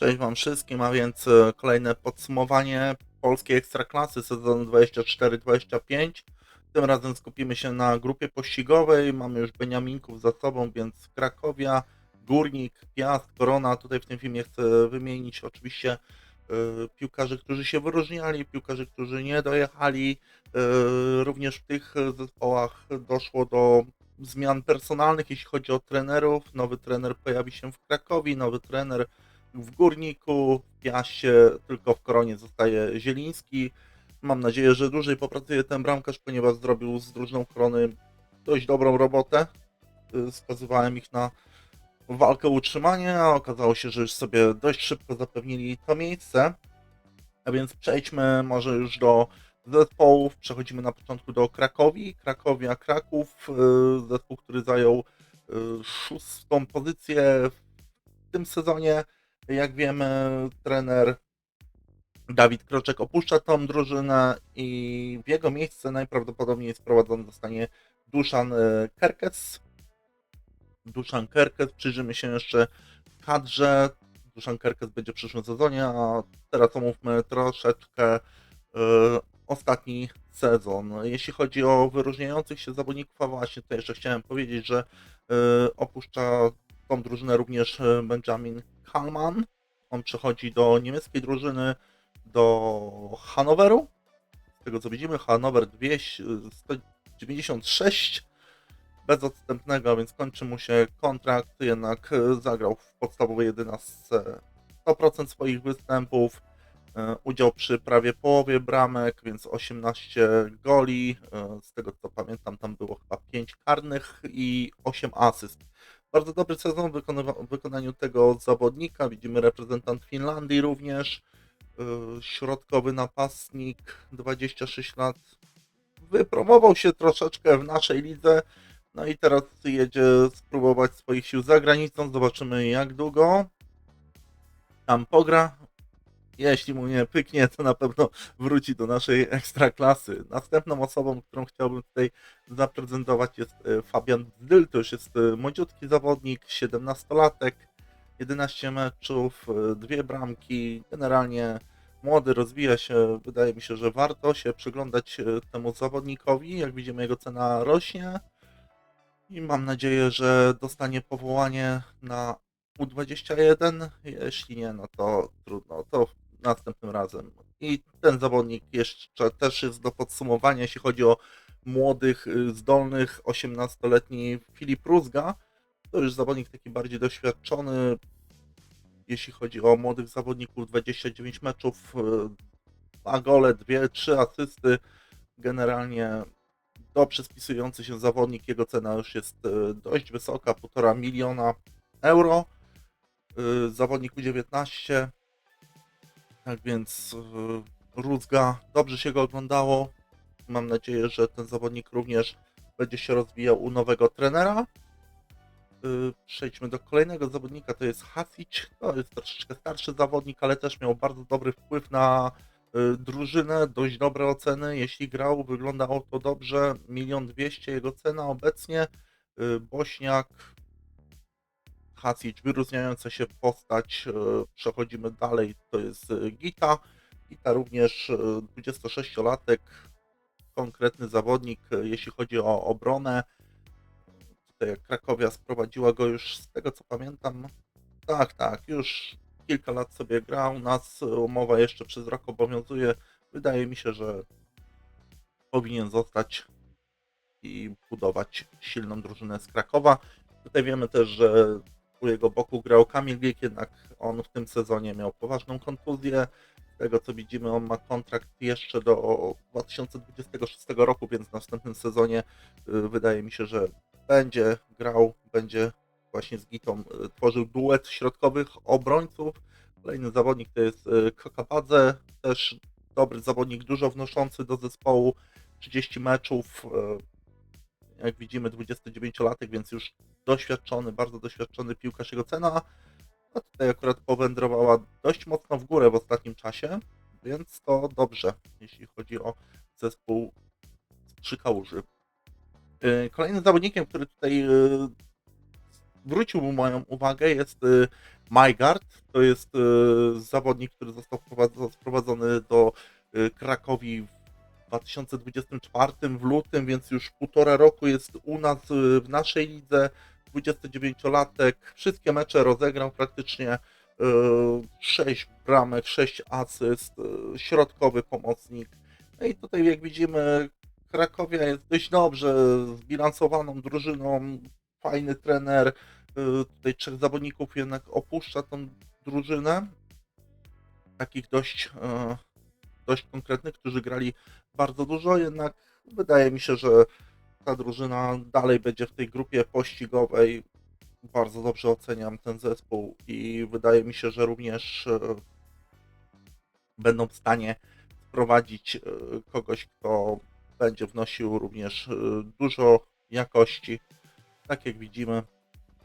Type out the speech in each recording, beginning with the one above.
Cześć Wam wszystkim, a więc e, kolejne podsumowanie polskiej ekstraklasy sezonu 24-25. Tym razem skupimy się na grupie pościgowej. Mamy już Beniaminków za sobą, więc Krakowia, Górnik, Piast, Korona. Tutaj w tym filmie chcę wymienić oczywiście e, piłkarzy, którzy się wyróżniali, piłkarzy, którzy nie dojechali. E, również w tych zespołach doszło do zmian personalnych, jeśli chodzi o trenerów. Nowy trener pojawi się w Krakowi, nowy trener w Górniku, w Piaście, tylko w Koronie zostaje Zieliński. Mam nadzieję, że dłużej popracuje ten bramkarz, ponieważ zrobił z drużyną Korony dość dobrą robotę. Y, Skazywałem ich na walkę o utrzymanie, a okazało się, że już sobie dość szybko zapewnili to miejsce. A więc przejdźmy może już do zespołów. Przechodzimy na początku do Krakowi. Krakowia, Kraków, y, zespół, który zajął y, szóstą pozycję w tym sezonie. Jak wiemy, trener Dawid Kroczek opuszcza tą drużynę i w jego miejsce najprawdopodobniej sprowadzony zostanie Duszan e, Kerkes. Duszan Kerkes, przyjrzymy się jeszcze kadrze. Duszan Kerkes będzie w przyszłym sezonie, a teraz omówmy troszeczkę e, ostatni sezon. Jeśli chodzi o wyróżniających się zawodników, a właśnie tutaj jeszcze chciałem powiedzieć, że e, opuszcza tą drużynę również Benjamin Kalman. On przechodzi do niemieckiej drużyny, do Hanoweru. Z tego co widzimy, Hanower 200, 196 bez odstępnego, a więc kończy mu się kontrakt, jednak e, zagrał w podstawowej 11 100% swoich występów. E, Udział przy prawie połowie bramek, więc 18 goli. E, Z tego co pamiętam, tam było chyba 5 karnych i 8 asyst. Bardzo dobry sezon w wykonaniu tego zawodnika. Widzimy reprezentant Finlandii również. Yy, Środkowy napastnik, 26 lat. Wypromował się troszeczkę w naszej lidze. No i teraz jedzie spróbować swoich sił za granicą. Zobaczymy jak długo tam pogra. Jeśli mu nie pyknie, to na pewno wróci do naszej ekstraklasy. Następną osobą, którą chciałbym tutaj zaprezentować jest e, Fabian Zdyl. To już jest e, młodziutki zawodnik, 17-latek, 11 meczów, e, dwie bramki. Generalnie młody, rozwija się. Wydaje mi się, że warto się przyglądać temu zawodnikowi. Jak widzimy, jego cena rośnie. I mam nadzieję, że dostanie powołanie na U21. Jeśli nie, no to trudno. To następnym razem. I ten zawodnik jeszcze też jest do podsumowania, jeśli chodzi o młodych, y, zdolnych, 18-letni Filip Rózga. To już zawodnik taki bardziej doświadczony, jeśli chodzi o młodych zawodników, 29 meczów, y, dwa gole, dwie, trzy asysty. Generalnie dobrze spisujący się zawodnik, jego cena już jest y, dość wysoka, 1,5 miliona euro. Zawodnik U19, tak więc y, Rózga, dobrze się go oglądało. Mam nadzieję, że ten zawodnik również będzie się rozwijał u nowego trenera. Y, Przejdźmy do kolejnego zawodnika, to jest Hasic. To jest troszeczkę starszy zawodnik, ale też miał bardzo dobry wpływ na y, drużynę, dość dobre oceny. Jeśli grał, wyglądało to dobrze. Milion dwieście jego cena obecnie. Bośniak, Hasic, wyróżniająca się postać. y, Przechodzimy dalej, to jest y, Gita. Gita również y, 26-latek, konkretny zawodnik, jeśli chodzi o obronę. Tutaj Krakowia sprowadziła go już z tego co pamiętam. Tak, tak, już kilka lat sobie grał. Nas y, umowa jeszcze przez rok obowiązuje. Wydaje mi się, że powinien zostać i budować silną drużynę z Krakowa. Tutaj wiemy też, że jego boku grał Kamil Wiek, jednak on w tym sezonie miał poważną kontuzję. Z tego co widzimy, on ma kontrakt jeszcze do 2026 roku, więc w następnym sezonie y, wydaje mi się, że będzie grał, będzie właśnie z Gitą y, tworzył duet środkowych obrońców. Kolejny zawodnik to jest y, Kokapadze, też dobry zawodnik, dużo wnoszący do zespołu, 30 meczów, y, jak widzimy 29-latek, więc już doświadczony, bardzo doświadczony piłkarz jego cena. A tutaj akurat powędrowała dość mocno w górę w ostatnim czasie, więc to dobrze, jeśli chodzi o zespół Strzykałuży. Yy, Kolejnym zawodnikiem, który tutaj yy, zwrócił moją uwagę jest yy, Majgard. To jest zawodnik, który został sprowadzony do Krakowi w 2024 w lutym, więc już półtora roku jest u nas w naszej lidze. 29-latek, wszystkie mecze rozegrał praktycznie. 6 bramek, 6 asyst, e, środkowy pomocnik. No i tutaj jak widzimy, Krakowia jest dość dobrze zbilansowaną drużyną, fajny trener. Y, Tutaj trzech zawodników jednak opuszcza tą drużynę. Takich dość, e, dość konkretnych, którzy grali bardzo dużo, jednak wydaje mi się, że ta drużyna dalej będzie w tej grupie pościgowej. Bardzo dobrze oceniam ten zespół i wydaje mi się, że również e, będą w stanie wprowadzić e, kogoś, kto będzie wnosił również e, dużo jakości. Tak jak widzimy,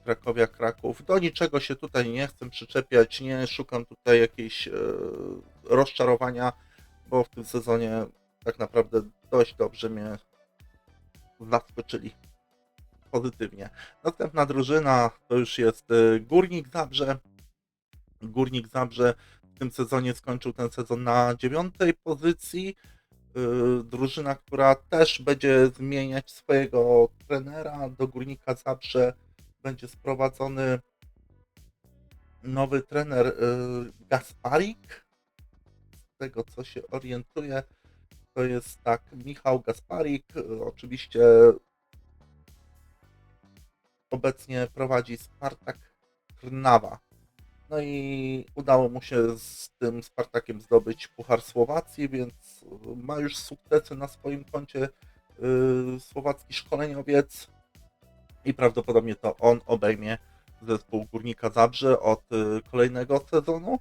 Krakowia, Kraków. Do niczego się tutaj nie chcę przyczepiać, nie szukam tutaj jakiejś rozczarowania, bo w tym sezonie tak naprawdę dość dobrze mnie zaskoczyli pozytywnie. Następna drużyna to już jest e, Górnik Zabrze. Górnik Zabrze w tym sezonie skończył ten sezon na dziewiątej pozycji. Yy, Drużyna, która też będzie zmieniać swojego trenera. Do Górnika Zabrze będzie sprowadzony nowy trener yy, Gasparik. Z tego co się orientuję, to jest tak Michał Gasparik. Yy, Oczywiście obecnie prowadzi Spartak Trnawa. No i udało mu się z tym Spartakiem zdobyć Puchar Słowacji, więc ma już sukcesy na swoim koncie yy, słowacki szkoleniowiec i prawdopodobnie to on obejmie zespół Górnika Zabrze od yy, kolejnego sezonu.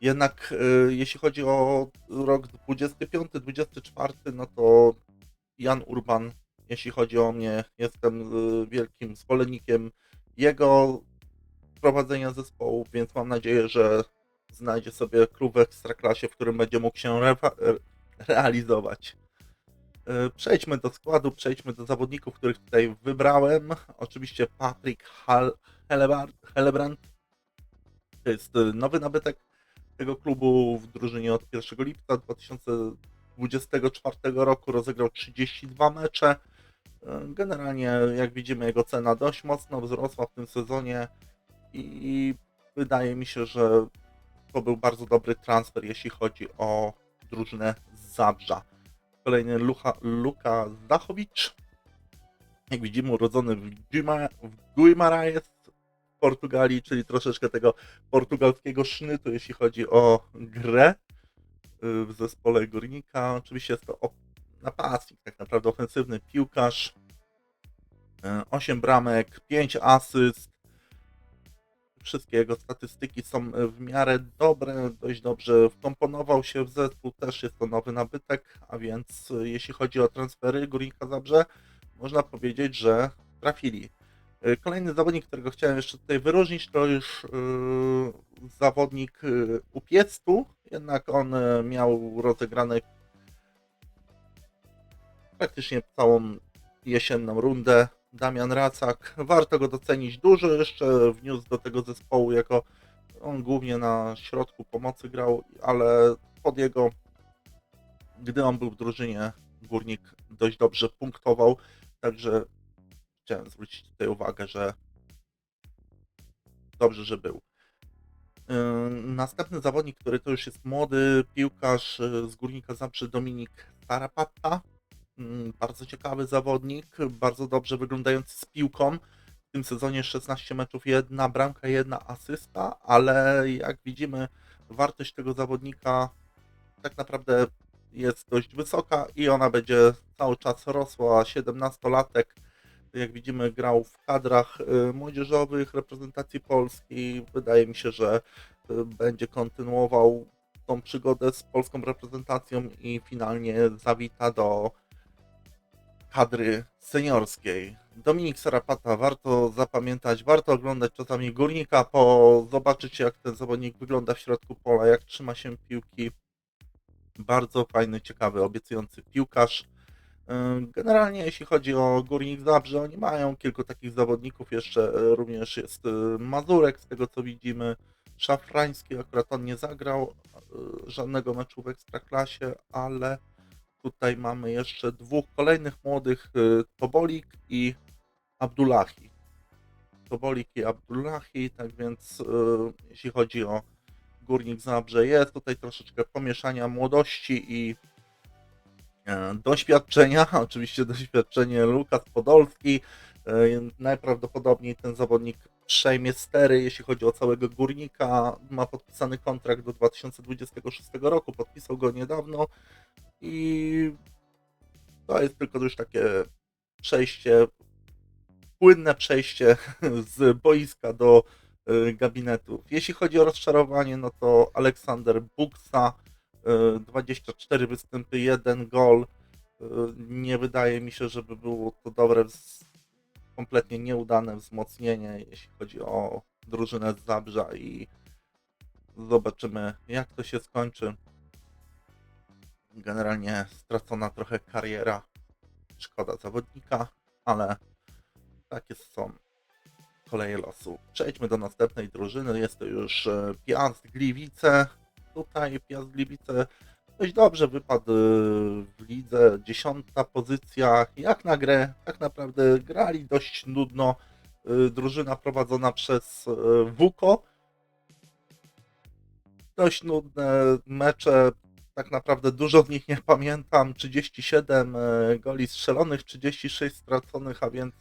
Jednak yy, jeśli chodzi o rok 25-24, no to Jan Urban, jeśli chodzi o mnie, jestem yy, wielkim zwolennikiem jego prowadzenia zespołu, więc mam nadzieję, że znajdzie sobie klub w Ekstraklasie, w którym będzie mógł się re- realizować. Yy, Przejdźmy do składu, przejdźmy do zawodników, których tutaj wybrałem. Oczywiście Patrick Hal- Helebrand. To jest nowy nabytek tego klubu w drużynie od 1 lipca 2024 roku. Rozegrał 32 mecze. Generalnie, jak widzimy, jego cena dość mocno wzrosła w tym sezonie i wydaje mi się, że to był bardzo dobry transfer, jeśli chodzi o drużynę z Zabrza. Kolejny Lucha, Luka Zachowicz. Jak widzimy, urodzony w, Guima, w Guimarães w Portugalii, czyli troszeczkę tego portugalskiego sznytu, jeśli chodzi o grę y, w zespole Górnika. Oczywiście jest to napastnik, tak naprawdę ofensywny piłkarz. 8 bramek, 5 asyst, wszystkie jego statystyki są w miarę dobre, dość dobrze wkomponował się w zespół, też jest to nowy nabytek, a więc y, jeśli chodzi o transfery Górnika Zabrze, można powiedzieć, że trafili. Y, Kolejny zawodnik, którego chciałem jeszcze tutaj wyróżnić, to już yy, zawodnik yy, Upiestu, jednak on y, miał rozegrane praktycznie całą jesienną rundę. Damian Racak, warto go docenić dużo, jeszcze wniósł do tego zespołu jako on głównie na środku pomocy grał, ale pod jego, gdy on był w drużynie, Górnik dość dobrze punktował, także chciałem zwrócić tutaj uwagę, że dobrze, że był. Yy, Następny zawodnik, który to już jest młody piłkarz yy, z Górnika Zabrze, Dominik Tarapatta. Mm, Bardzo ciekawy zawodnik, bardzo dobrze wyglądający z piłką. W tym sezonie 16 meczów, jedna bramka, jedna asysta, ale jak widzimy, wartość tego zawodnika tak naprawdę jest dość wysoka i ona będzie cały czas rosła. 17-latek, jak widzimy, grał w kadrach y, młodzieżowych reprezentacji Polski. Wydaje mi się, że y, będzie kontynuował tą przygodę z polską reprezentacją i finalnie zawita do kadry seniorskiej. Dominik Sarapata, warto zapamiętać, warto oglądać czasami górnika, po zobaczyć jak ten zawodnik wygląda w środku pola, jak trzyma się piłki. Bardzo fajny, ciekawy, obiecujący piłkarz. Generalnie jeśli chodzi o Górnik Zabrze, oni mają kilku takich zawodników, jeszcze yy, również jest yy, Mazurek z tego co widzimy, Szafrański, akurat on nie zagrał yy, żadnego meczu w Ekstraklasie, ale tutaj mamy jeszcze dwóch kolejnych młodych, Tobolik i Abdullahi. Tobolik i Abdullahi, tak więc jeśli chodzi o Górnik Zabrze, jest tutaj troszeczkę pomieszania młodości i e, doświadczenia. Oczywiście doświadczenie Lukas Podolski. E, Najprawdopodobniej ten zawodnik przejmie stery, jeśli chodzi o całego górnika. Ma podpisany kontrakt do 2026 roku, podpisał go niedawno i to jest tylko już takie przejście, płynne przejście z boiska do e, gabinetów. Jeśli chodzi o rozczarowanie, no to Aleksander Buksa, e, 24 występy, 1 gol. E, Nie wydaje mi się, żeby było to dobre, kompletnie nieudane wzmocnienie, jeśli chodzi o drużynę z Zabrza i zobaczymy jak to się skończy. Generalnie stracona trochę kariera, szkoda zawodnika, ale takie są koleje losu. Przejdźmy do następnej drużyny. Jest to już e, Piast Gliwice. Tutaj Piast Gliwice dość dobrze wypadł e, w lidze. Dziesiąta pozycja. Jak na grę, tak naprawdę grali dość nudno. E, Drużyna prowadzona przez e, Wuko. Dość nudne mecze. Tak naprawdę dużo z nich nie pamiętam. 37 e, goli strzelonych, 36 straconych, a więc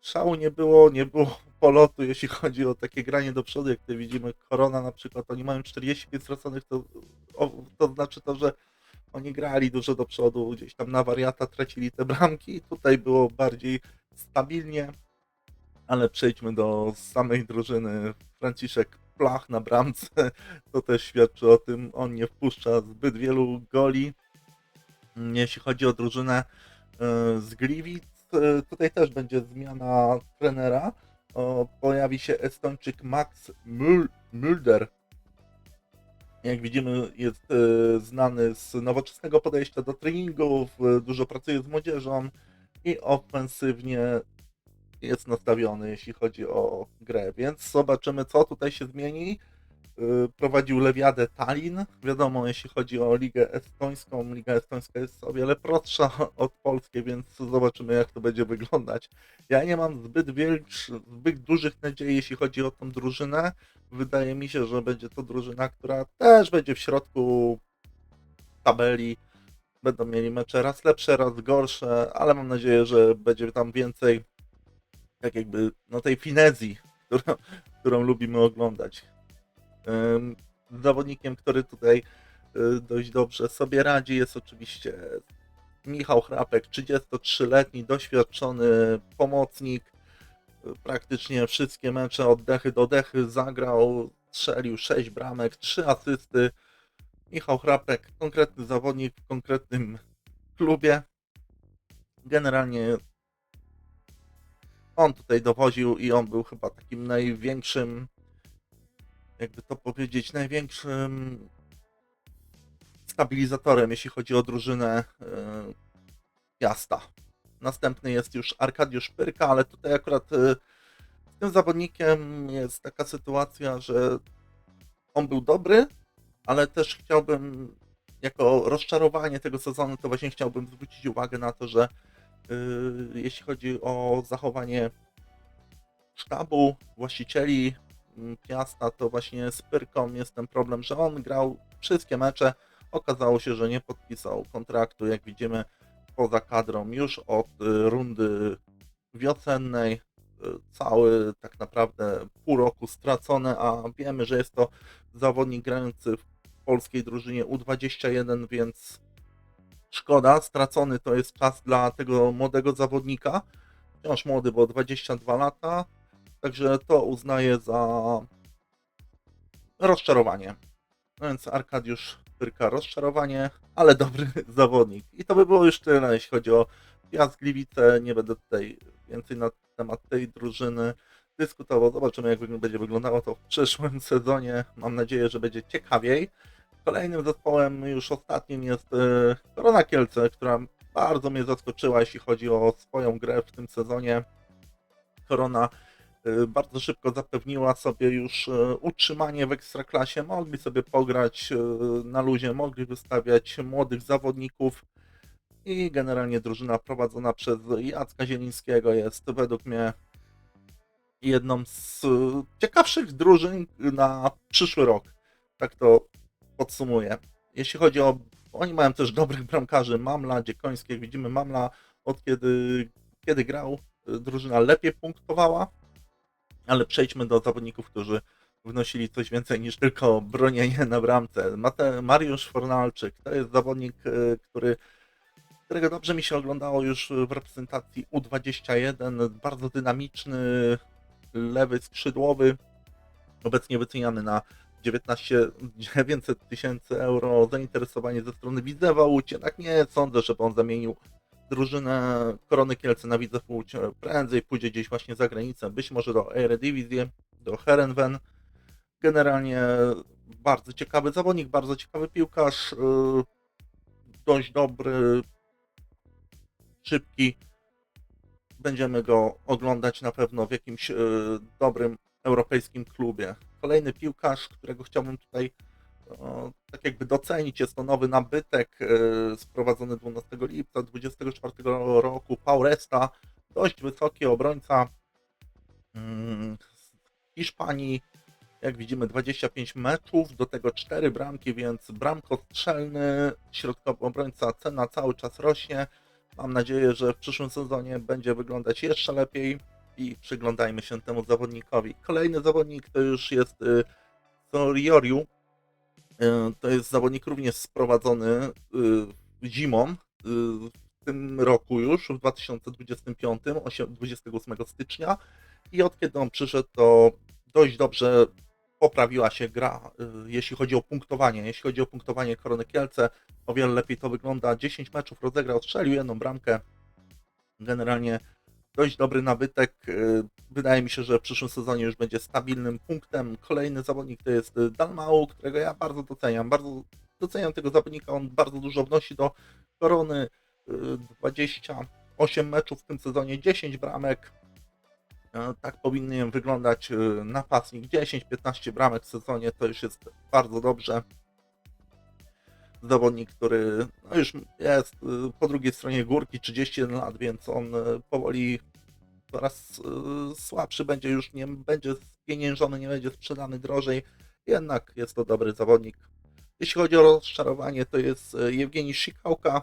szału nie było, nie było polotu, jeśli chodzi o takie granie do przodu, jak tutaj widzimy Korona na przykład, oni mają 45 straconych, to, to znaczy to, że oni grali dużo do przodu, gdzieś tam na wariata tracili te bramki, tutaj było bardziej stabilnie, ale przejdźmy do samej drużyny. Franciszek Plach na bramce, to też świadczy o tym, on nie wpuszcza zbyt wielu goli. Jeśli chodzi o drużynę e, z Gliwic, e, tutaj też będzie zmiana trenera. O, pojawi się Estończyk Max Mul- Mulder. Jak widzimy, jest e, znany z nowoczesnego podejścia do treningów, dużo pracuje z młodzieżą i ofensywnie jest nastawiony, jeśli chodzi o grę. Więc zobaczymy, co tutaj się zmieni. Y, Prowadził Lewiadę Tallinn. Wiadomo, jeśli chodzi o ligę estońską, liga estońska jest o wiele prostsza od polskiej, więc zobaczymy, jak to będzie wyglądać. Ja nie mam zbyt, wielksz, zbyt dużych nadziei, jeśli chodzi o tą drużynę. Wydaje mi się, że będzie to drużyna, która też będzie w środku tabeli. Będą mieli mecze raz lepsze, raz gorsze, ale mam nadzieję, że będzie tam więcej tak jakby no tej finezji, którą, którą lubimy oglądać. Zawodnikiem, który tutaj y, dość dobrze sobie radzi jest oczywiście Michał Chrapek, 33-letni, doświadczony pomocnik. Praktycznie wszystkie mecze od dechy do dechy zagrał, strzelił 6 bramek, 3 asysty. Michał Chrapek, konkretny zawodnik w konkretnym klubie. Generalnie on tutaj dowoził i on był chyba takim największym, jakby to powiedzieć, największym stabilizatorem, jeśli chodzi o drużynę yy, Piasta. Następny jest już Arkadiusz Pyrka, ale tutaj akurat yy, z tym zawodnikiem jest taka sytuacja, że on był dobry, ale też chciałbym, jako rozczarowanie tego sezonu, to właśnie chciałbym zwrócić uwagę na to, że yy, jeśli chodzi o zachowanie sztabu, właścicieli Piasta, to właśnie z Pyrką jest ten problem, że on grał wszystkie mecze. Okazało się, że nie podpisał kontraktu, jak widzimy, poza kadrą już od y, rundy wiosennej. Y, Cały tak naprawdę pół roku stracone, a wiemy, że jest to zawodnik grający w polskiej drużynie U21, więc szkoda, stracony to jest czas dla tego młodego zawodnika. Wciąż młody, bo 22 lata. Także to uznaję za rozczarowanie. No więc Arkadiusz Pyrka rozczarowanie, ale dobry zawodnik. I to by było już tyle, jeśli chodzi o Piast Gliwice. Nie będę tutaj więcej na temat tej drużyny dyskutował. Zobaczymy, jak będzie wyglądało to w przyszłym sezonie. Mam nadzieję, że będzie ciekawiej. Kolejnym zespołem, już ostatnim, jest e, Korona Kielce, która bardzo mnie zaskoczyła, jeśli chodzi o swoją grę w tym sezonie. Korona y, bardzo szybko zapewniła sobie już y, utrzymanie w Ekstraklasie. Mogli sobie pograć y, na luzie, mogli wystawiać młodych zawodników i generalnie drużyna prowadzona przez Jacka Zielińskiego jest według mnie jedną z y, ciekawszych drużyn na przyszły rok. Tak to podsumuję. Jeśli chodzi o. Oni mają też dobrych bramkarzy. Mamla, Dziekoński, jak widzimy, Mamla od kiedy, kiedy grał, y, drużyna lepiej punktowała. Ale przejdźmy do zawodników, którzy wnosili coś więcej niż tylko bronienie na bramce. Mate, Mariusz Fornalczyk to jest zawodnik, y, który którego dobrze mi się oglądało już w reprezentacji U21. Bardzo dynamiczny, lewy skrzydłowy, obecnie wyceniany na 19 900 tysięcy euro. Zainteresowanie ze strony Widzewa Łódź, jednak nie sądzę, żeby on zamienił drużynę Korony Kielce na Łódź. Prędzej pójdzie gdzieś właśnie za granicę, być może do Eredivisie, do Herenven. Generalnie bardzo ciekawy zawodnik, bardzo ciekawy piłkarz, yy, dość dobry, szybki. Będziemy go oglądać na pewno w jakimś e, dobrym europejskim klubie. Kolejny piłkarz, którego chciałbym tutaj tak jakby docenić, jest to nowy nabytek e, sprowadzony 12 lipca 2024 roku. Pauresta, dość wysoki obrońca mm, z Hiszpanii. Jak widzimy 25 meczów, do tego 4 bramki, więc bramkostrzelny, środkowy obrońca, cena cały czas rośnie. Mam nadzieję, że w przyszłym sezonie będzie wyglądać jeszcze lepiej i przyglądajmy się temu zawodnikowi. Kolejny zawodnik to już jest y, Sorioriu. Y, To jest zawodnik również sprowadzony y, zimą y, w tym roku już, w 2025, osiem- 28 stycznia. I od kiedy on przyszedł, to dość dobrze poprawiła się gra, y, jeśli chodzi o punktowanie. Jeśli chodzi o punktowanie Korony Kielce, o wiele lepiej to wygląda. 10 meczów rozegrał, strzelił jedną bramkę. Generalnie dość dobry nabytek. Y, Wydaje mi się, że w przyszłym sezonie już będzie stabilnym punktem. Kolejny zawodnik to jest y, Dalmau, którego ja bardzo doceniam. Bardzo doceniam tego zawodnika. On bardzo dużo wnosi do korony. Y, 28 meczów w tym sezonie, 10 bramek. Tak powinien wyglądać y, napastnik. 10-15 bramek w sezonie to już jest bardzo dobrze zawodnik, który no już jest y, po drugiej stronie górki, 31 lat, więc on y, powoli coraz y, słabszy będzie, już nie będzie spieniężony, nie będzie sprzedany drożej, jednak jest to dobry zawodnik. Jeśli chodzi o rozczarowanie, to jest Jewgeni Sikałka.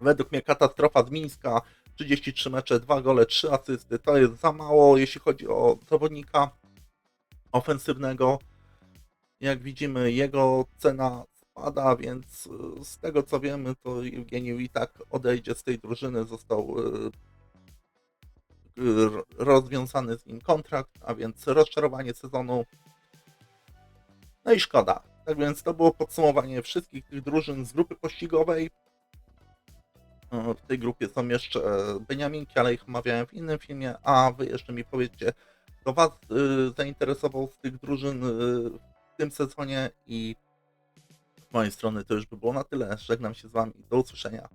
Według mnie katastrofa z Mińska, 33 mecze, 2 gole, 3 asysty, to jest za mało, jeśli chodzi o zawodnika ofensywnego. Jak widzimy, jego cena spada, więc y, z tego co wiemy, to Eugeniusz i tak odejdzie z tej drużyny, został y, y, rozwiązany z nim kontrakt, a więc rozczarowanie sezonu. No i szkoda. Tak więc to było podsumowanie wszystkich tych drużyn z grupy pościgowej. E, W tej grupie są jeszcze Beniaminki, ale ich omawiałem w innym filmie, a wy jeszcze mi powiedzcie, kto was y, zainteresował z tych drużyn y, w tym sezonie i z mojej strony to już by było na tyle. Żegnam się z wami. Do usłyszenia.